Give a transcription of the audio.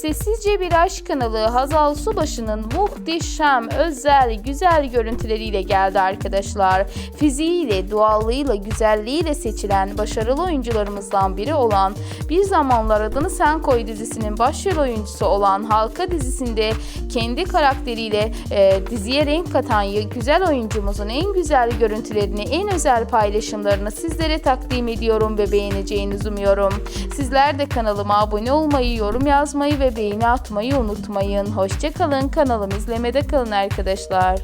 Sessizce Bir Aşk kanalı Hazal Subaşı'nın muhteşem, özel, güzel görüntüleriyle geldi arkadaşlar. Fiziğiyle, doğallığıyla, güzelliğiyle seçilen başarılı oyuncularımızdan biri olan Bir Zamanlar Adını Sen Koy dizisinin başrol oyuncusu olan Halka dizisinde kendi karakteriyle e, diziye renk katan güzel oyuncumuzun en güzel görüntülerini, en özel paylaşımlarını sizlere takdim ediyorum ve beğeneceğinizi umuyorum. Sizler de kanalıma abone olmayı, yorum yazmayı ve beğeni atmayı unutmayın. Hoşçakalın, kanalımı izlemede kalın arkadaşlar.